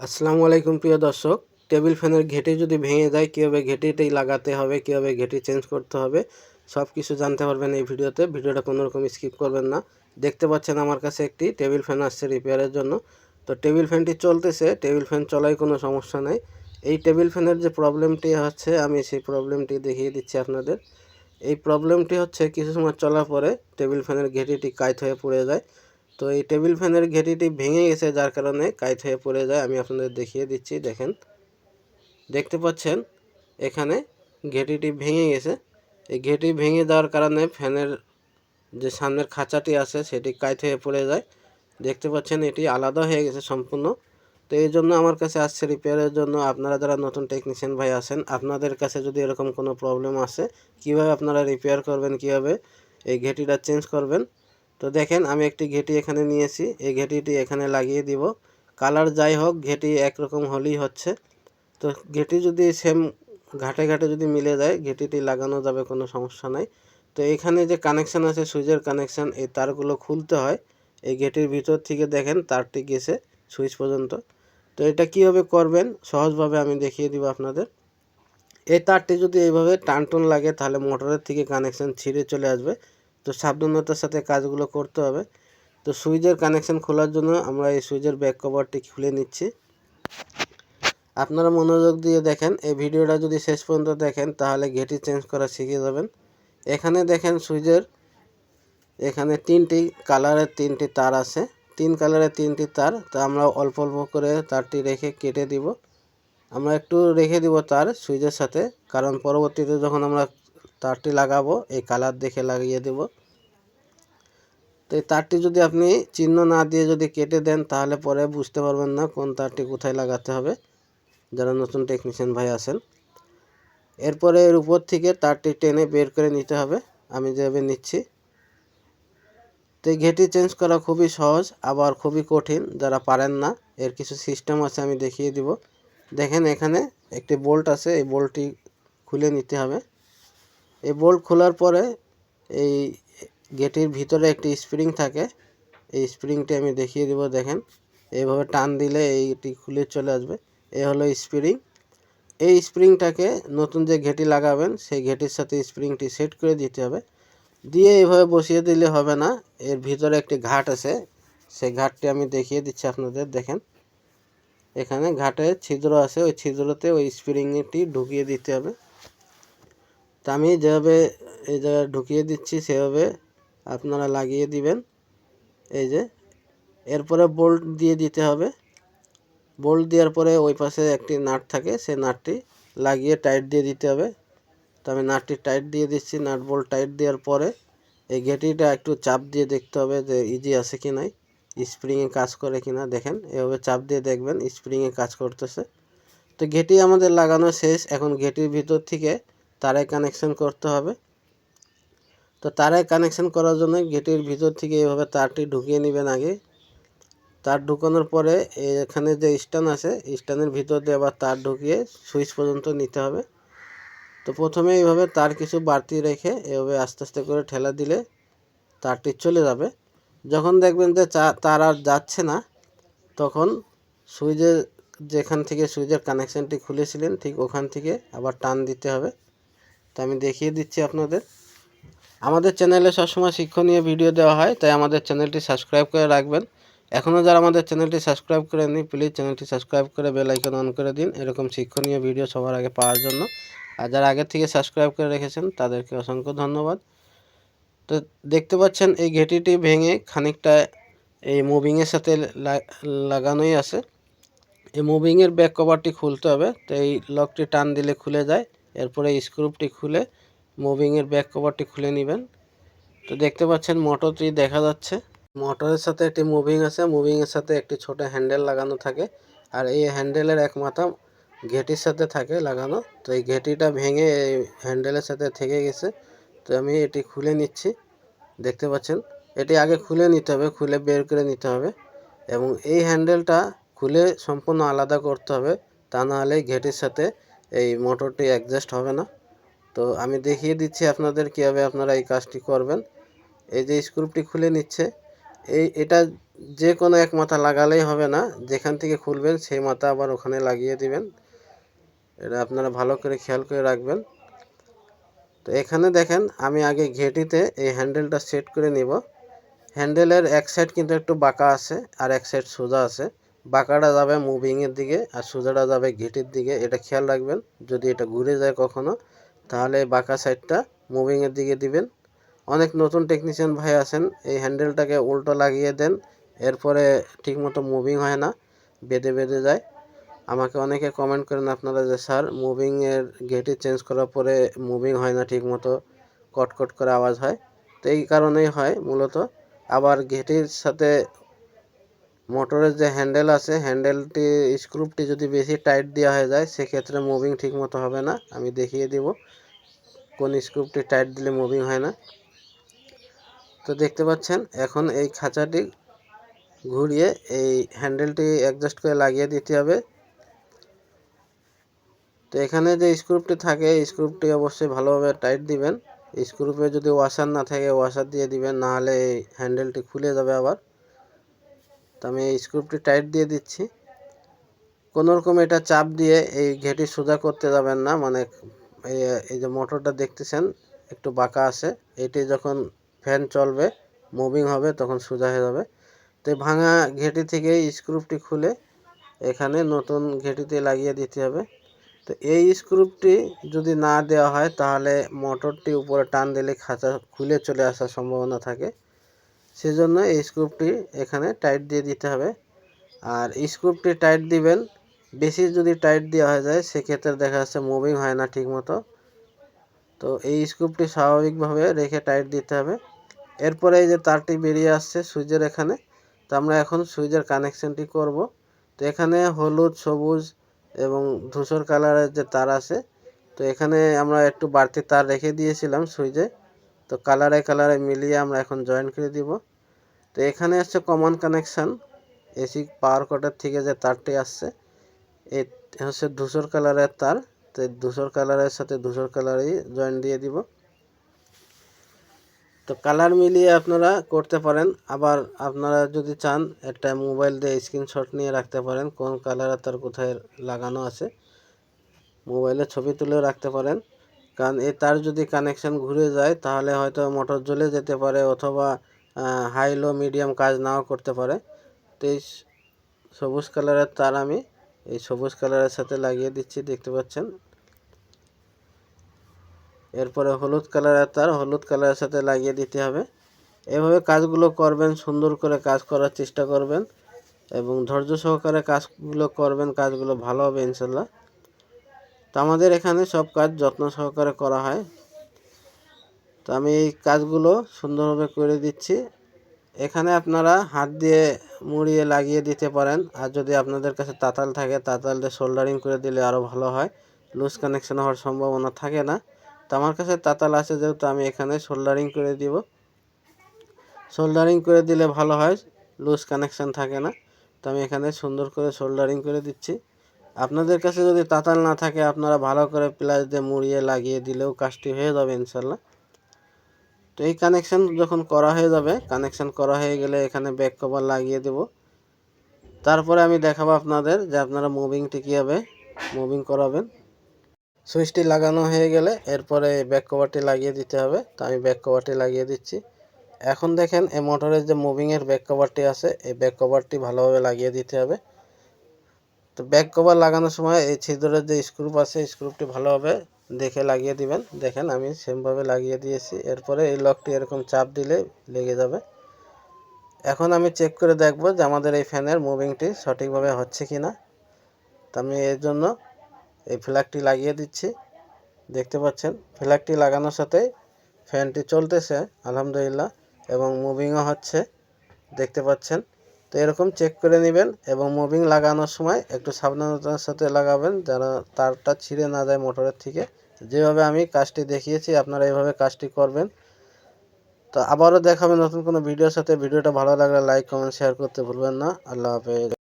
আসসালামু আলাইকুম প্রিয় দর্শক। টেবিল ফ্যানের ঘেঁটি যদি ভেঙে যায়, কীভাবে ঘেঁটিটি লাগাতে হবে, কীভাবে ঘেঁটি চেঞ্জ করতে হবে সব কিছু জানতে পারবেন এই ভিডিওতে। ভিডিওটা কোনো রকম স্কিপ করবেন না। দেখতে পাচ্ছেন আমার কাছে একটি টেবিল ফ্যান আসছে রিপেয়ারের জন্য। তো টেবিল ফ্যানটি চলতেছে, টেবিল ফ্যান চলাই কোনো সমস্যা নেই। এই টেবিল ফ্যানের যে প্রবলেমটি হচ্ছে, আমি সেই প্রবলেমটি দেখিয়ে দিচ্ছি আপনাদের। এই প্রবলেমটি হচ্ছে, কিছু সময় চলার পরে টেবিল ফ্যানের ঘেঁটিটি কাইট হয়ে পড়ে যায়। তো এই টেবিল ফ্যানের ঘেঁটিটি ভেঙে গেছে, যার কারণে কাইট হয়ে পড়ে যায়। আমি আপনাদের দেখিয়ে দিচ্ছি, দেখেন। দেখতে পাচ্ছেন, এখানে ঘেঁটিটি ভেঙে গেছে। এই ঘেঁটি ভেঙে যাওয়ার কারণে ফ্যানের যে সামনের খাঁচাটি আছে, সেটি কাইট হয়ে পড়ে যায়। দেখতে পাচ্ছেন, এটি আলাদা হয়ে গেছে সম্পূর্ণ। তো এই জন্য আমার কাছে আসছে রিপেয়ারের জন্য। আপনারা যারা নতুন টেকনিশিয়ান ভাই আছেন, আপনাদের কাছে যদি এরকম কোনো প্রবলেম আসে, কীভাবে আপনারা রিপেয়ার করবেন, কীভাবে এই ঘেঁটিটা চেঞ্জ করবেন তো দেখেন, আমি একটি ঘেঁটি এখানে নিয়েছি। এই ঘেঁটিটি এখানে লাগিয়ে দিব। কালার যাই হোক, ঘেঁটি একরকম হলেই হচ্ছে। তো ঘেঁটি যদি সেম ঘাটে ঘাটে যদি মিলে যায়, ঘেঁটিটি লাগানো যাবে, কোনো সমস্যা নাই। তো এখানে যে কানেকশান আছে, সুইচের কানেকশান এই তারগুলো খুলতে হয়। এই গেটের ভিতর থেকে দেখেন, তারটি গেছে সুইচ পর্যন্ত। তো এটা কীভাবে করবেন, সহজভাবে আমি দেখিয়ে দিব আপনাদের। এই তারটি যদি এইভাবে টানটন লাগে, তাহলে মোটরের থেকে কানেকশান ছিঁড়ে চলে আসবে। তো সাবধানতার সাথে কাজগুলো করতে হবে। তো সুইচের কানেকশান খোলার জন্য আমরা এই সুইচের ব্যাক কভারটি খুলে নিচ্ছি। আপনারা মনোযোগ দিয়ে দেখেন, এই ভিডিওটা যদি শেষ পর্যন্ত দেখেন, তাহলে ঘেটি চেঞ্জ করা শিখে যাবেন। এখানে দেখেন সুইচের, এখানে তিনটি কালারের তিনটি তার আছে। তিন কালারের তিনটি তার, তো আমরা অল্প অল্প করে তারটি রেখে কেটে দিব। আমরা একটু রেখে দিব তার সুইচের সাথে, কারণ পরবর্তীতে যখন আমরা তারটি লাগাবো, এই কালার দেখে লাগিয়ে দেব। তো এই তারটি যদি আপনি চিহ্ন না দিয়ে যদি কেটে দেন, তাহলে পরে বুঝতে পারবেন না কোন তারটি কোথায় লাগাতে হবে। যারা নতুন টেকনিশিয়ান ভাই আছেন, এরপরে এর উপর থেকে তারটি টেনে বের করে নিতে হবে। আমি যেভাবে নিচ্ছি, তো এই ঘেটি চেঞ্জ করা খুবই সহজ, আবার খুবই কঠিন, যারা পারেন না, এর কিছু সিস্টেম আছে আমি দেখিয়ে দিব। দেখেন এখানে একটি বোল্ট আছে, এই বোল্টটি খুলে নিতে হবে। এই বোল্ট খোলার পরে এই গেটির ভিতরে একটি স্প্রিং থাকে। এই স্প্রিংটি আমি দেখিয়ে দিব, দেখেন। এইভাবে টান দিলে এইটি খুলে চলে আসবে। এ হলো স্প্রিং। এই স্প্রিংটাকে নতুন যে ঘেটি লাগাবেন, সেই ঘেটির সাথে স্প্রিংটি সেট করে দিতে হবে। দিয়ে এইভাবে বসিয়ে দিলে হবে না। এর ভিতরে একটি ঘাট আছে। সেই ঘাটটি আমি দেখিয়ে দিচ্ছি আপনাদের, দেখেন। এখানে ঘাটে ছিদ্র আছে। ওই ছিদ্রতে ওই স্প্রিংটি ঢুকিয়ে দিতে হবে। তা আমি যেভাবে এই জায়গায় ঢুকিয়ে দিচ্ছি, সেভাবে আপনারা লাগিয়ে দিবেন। এই যে, এরপরে বোল্ট দিয়ে দিতে হবে। বোল্ট দেওয়ার পরে ওই পাশে একটি নাট থাকে, সেই নাটটি লাগিয়ে টাইট দিয়ে দিতে হবে। তো আমি নাটটি টাইট দিয়ে দিচ্ছি, নাট বোল্ট টাইট দেওয়ার পরে এই ঘেটিটা একটু চাপ দিয়ে দেখতে হবে যে ইজি আছে কি নাই স্প্রিংয়ে কাজ করে কি না। দেখেন, এভাবে চাপ দিয়ে দেখবেন স্প্রিংয়ে কাজ করতেছে। তো ঘেটি আমাদের লাগানো শেষ, এখন ঘেটির ভিতর থেকে তারে কানেকশন করতে হবে। তো তারে কানেকশন করার জন্য গেটের ভিতর থেকে এভাবে তারটি ঢুকিয়ে নেবেন আগে। তার ঢুকানোর পরে এখানে যে স্ট্যান্ড আছে, স্ট্যান্ডের ভিতর দিয়ে আবার তার ঢুকিয়ে সুইচ পর্যন্ত নিতে হবে। তো প্রথমে এইভাবে তার কিছু বাড়তি রেখে এভাবে আস্তে আস্তে করে ঠেলা দিলে তারটি চলে যাবে। যখন দেখবেন যে তার আর যাচ্ছে না, তখন সুইচের যেখান থেকে সুইচের কানেকশানটি খুলেছিলেন, ঠিক ওখান থেকে আবার টান দিতে হবে। তো আমি দেখিয়ে দিচ্ছি আপনাদের। আমাদের চ্যানেলে সবসময় শিক্ষণীয় ভিডিও দেওয়া হয়, তাই আমাদের চ্যানেলটি সাবস্ক্রাইব করে রাখবেন। এখনও যারা আমাদের চ্যানেলটি সাবস্ক্রাইব করেননি, প্লিজ চ্যানেলটি সাবস্ক্রাইব করে বেল আইকন অন করে দিন। এরকম শিক্ষণীয় ভিডিও সবার আগে পাওয়ার জন্য। আর যারা আগের থেকে সাবস্ক্রাইব করে রেখেছেন, তাদেরকে অসংখ্য ধন্যবাদ। তো দেখতে পাচ্ছেন, এই ঘেটিটি ভেঙে খানিকটা এই মুভিংয়ের সাথে লাগানোই আছে। এই মুভিংয়ের ব্যাক কভারটি খুলতে হবে, তো এই লকটি টান দিলে খুলে যায়, এরপরে স্ক্রুপটি খুলে মুভিংয়ের ব্যাক কভারটি খুলে নেবেন। তো দেখতে পাচ্ছেন মোটরটি দেখা যাচ্ছে। মোটরের সাথে একটি মুভিং আছে, মুভিংয়ের সাথে একটি ছোট হ্যান্ডেল লাগানো থাকে। আর এই হ্যান্ডেলের এক মাথা ঘেটির সাথে থাকে লাগানো। তো এই ঘেটিটা ভেঙে এই হ্যান্ডেলের সাথে থেকে গেছে। তো আমি এটি খুলে নিচ্ছি। দেখতে পাচ্ছেন, এটি আগে খুলে নিতে হবে, খুলে বের করে নিতে হবে। এবং এই হ্যান্ডেলটা খুলে সম্পূর্ণ আলাদা করতে হবে। তা নাহলে ঘেটির সাথে এই মোটরটি অ্যাডজাস্ট হবে না। তো আমি দেখিয়ে দিচ্ছি আপনাদের কীভাবে আপনারা এই কাজটি করবেন। এই যে স্ক্রুপটি খুলে নিচ্ছে, এই এটা যে কোনো এক মাথা লাগালেই হবে না, যেখান থেকে খুলবেন সেই মাথা আবার ওখানে লাগিয়ে দিবেন। এটা আপনারা ভালো করে খেয়াল করে রাখবেন। তো এখানে দেখেন, আমি আগে ঘেটিতে এই হ্যান্ডেলটা সেট করে নিব। হ্যান্ডেলের এক সাইড কিন্তু একটু বাঁকা আছে আর এক সাইড সোজা আছে। বাঁকাটা যাবে মুভিংয়ের দিকে আর সোজাটা যাবে ঘেটির দিকে, এটা খেয়াল রাখবেন। যদি এটা ঘুরে যায় কখনো তাহলে বাঁকা সাইডটা মুভিংয়ের দিকে দিবেন। অনেক নতুন টেকনিশিয়ান ভাই আছেন, এই হ্যান্ডেলটাকে উল্টো লাগিয়ে দেন, এরপরে ঠিকমতো মুভিং হয় না, বেঁধে বেঁধে যায়। আমাকে অনেকে কমেন্ট করেন আপনারা যে, স্যার মুভিংয়ের গেটে চেঞ্জ করার পরে মুভিং হয় না ঠিকমতো, কটকট করে আওয়াজ হয়। তো এই কারণেই হয় মূলত। আবার গেটের সাথে মোটরের যে হ্যান্ডেল আছে, হ্যান্ডেলটি, স্ক্রুপটি যদি বেশি টাইট দেওয়া হয়ে যায়, সেক্ষেত্রে মুভিং ঠিকমতো হবে না। আমি দেখিয়ে দিব, কোন স্ক্রুপটি টাইট দিলে মুভিং হয় না। তো দেখতে পাচ্ছেন, এখন এই খাঁচাটি ঘুরিয়ে এই হ্যান্ডেলটি অ্যাডজাস্ট করে লাগিয়ে দিতে হবে। তো এখানে যে স্ক্রুপটি থাকে, স্ক্রুপটি অবশ্যই ভালোভাবে টাইট দিবেন। স্ক্রুপে যদি ওয়াশার না থাকে ওয়াশার দিয়ে দিবেন নাহলে এই হ্যান্ডেলটি খুলে যাবে আবার। তো আমি এই স্ক্রুপটি টাইট দিয়ে দিচ্ছি। কোনোরকম এটা চাপ দিয়ে এই ঘেটি সোজা করতে যাবেন না। মানে এই এই যে মোটরটা দেখতেছেন, একটু বাঁকা আছে। এটি যখন ফ্যান চলবে, মুভিং হবে, তখন সোজা হয়ে যাবে। তো ভাঙা ঘেটি থেকে স্ক্রুপটি খুলে এখানে নতুন ঘেটিতে লাগিয়ে দিতে হবে। তো এই স্ক্রুপটি যদি না দেওয়া হয়, তাহলে মোটরটি উপরে টান দিলে খাঁচা খুলে চলে আসার সম্ভাবনা থাকে। সেজন্য এই স্ক্রুপটি এখানে টাইট দিয়ে দিতে হবে। আর স্ক্রুপটি টাইট দিবেন, বেশি যদি টাইট দেওয়া হয়ে যায়, সেক্ষেত্রে দেখা যাচ্ছে মুভিং হয় না ঠিকমতো। তো এই স্ক্রুপটি স্বাভাবিকভাবে রেখে টাইট দিতে হবে। এরপরে এই যে তারটি বেরিয়ে আসছে সুইচের এখানে, তো আমরা এখন সুইচের কানেকশনটি করব। তো এখানে হলুদ, সবুজ এবং ধূসর কালারের যে তার আছে, তো এখানে আমরা একটু বাড়তি তার রেখে দিয়েছিলাম সুইচে। তো কালারে কালারে মিলিয়ে আমরা এখন জয়েন করে দিব। তো এখানে আসছে কমন কানেকশান এসি পাওয়ার কটের থেকে যে তারটি আসছে, এই হচ্ছে ধূসর কালারের তার। তো ধূসর কালারের সাথে ধূসর কালারই জয়েন দিয়ে দিব। তো কালার মিলিয়ে আপনারা করতে পারেন। আবার আপনারা যদি চান, একটা মোবাইল দিয়ে স্ক্রিনশট নিয়ে রাখতে পারেন, কোন কালার তার কোথায় লাগানো আছে। মোবাইলে ছবি তুলেও রাখতে পারেন। কারণ এ তার যদি কানেকশান ঘুরে যায়, তাহলে হয়তো মোটর জ্বলে যেতে পারে অথবা হাই লো মিডিয়াম কাজ নাও করতে পারে। তো এই সবুজ কালারের তার আমি এই সবুজ কালারের সাথে লাগিয়ে দিচ্ছি, দেখতে পাচ্ছেন? এরপরে হলুদ কালারের তার, হলুদ কালারের সাথে লাগিয়ে দিতে হবে। এভাবে কাজগুলো করবেন, সুন্দর করে কাজ করার চেষ্টা করবেন এবং ধৈর্য সহকারে কাজগুলো করবেন, কাজগুলো ভালো হবে ইনশাল্লাহ। তো আমাদের এখানে সব কাজ যত্ন সহকারে করা হয়। তো আমি এই কাজগুলো সুন্দরভাবে করে দিচ্ছি। এখানে আপনারা হাত দিয়ে মুড়িয়ে লাগিয়ে দিতে পারেন। আর যদি আপনাদের কাছে তাতাল থাকে, তাতাল দিয়ে সোল্ডারিং করে দিলে আরও ভালো হয়। লুজ কানেকশন হওয়ার সম্ভাবনা থাকে না। তো আমার কাছে তাতাল আছে যেহেতু আমি এখানে সোল্ডারিং করে দিব। সোল্ডারিং করে দিলে ভালো হয় লুজ কানেকশান থাকে না। তো আমি এখানে সুন্দর করে সোল্ডারিং করে দিচ্ছি। আপনাদের কাছে যদি তাতাল না থাকে, আপনারা ভালো করে প্লাস দিয়ে মুড়িয়ে লাগিয়ে দিলেও কাজটি হয়ে যাবে ইনশাল্লাহ তো এই কানেকশান যখন করা হয়ে যাবে, কানেকশান করা হয়ে গেলে এখানে ব্যাক কভার লাগিয়ে দেব। তারপরে আমি দেখাবো আপনাদের যে আপনারা মুভিংটি কীভাবে মুভিং করাবেন। সুইচটি লাগানো হয়ে গেলে এরপরে ব্যাক কভারটি লাগিয়ে দিতে হবে। তো আমি ব্যাক কভারটি লাগিয়ে দিচ্ছি। এখন দেখেন এই মোটরের যে মুভিংয়ের ব্যাক কভারটি আছে, এই ব্যাক কভারটি ভালোভাবে লাগিয়ে দিতে হবে। তো ব্যাক কভার লাগানোর সময় এই ছিদ্রের যে স্ক্রুপ আছে স্ক্রুপটি ভালোভাবে দেখে লাগিয়ে দিবেন। দেখেন আমি সেমভাবে লাগিয়ে দিয়েছি। এরপরে এই লকটি এরকম চাপ দিলে লেগে যাবে। এখন আমি চেক করে দেখব যে আমাদের এই ফ্যানের মুভিংটি সঠিকভাবে হচ্ছে কি না তো আমি এর জন্য এই ফ্ল্যাগটি লাগিয়ে দিচ্ছি। দেখতে পাচ্ছেন ফ্ল্যাগটি লাগানোর সাথে ফ্যানটি চলতেছে, আলহামদুলিল্লাহ, এবং মুভিংও হচ্ছে। দেখতে পাচ্ছেন তো এরকম চেক করে নেবেন এবং মুভিং লাগানোর সময় একটু সাবধানতার সাথে লাগাবেন যেন তারটা ছিঁড়ে না যায় মোটরের থেকে। যেভাবে আমি কাজটি দেখিয়েছি, আপনারা এইভাবে কাজটি করবেন। তো আবারও দেখাবেন নতুন কোনো ভিডিওর সাথে। ভিডিওটা ভালো লাগলে লাইক কমেন্ট শেয়ার করতে ভুলবেন না। আল্লাহ হাফেজ।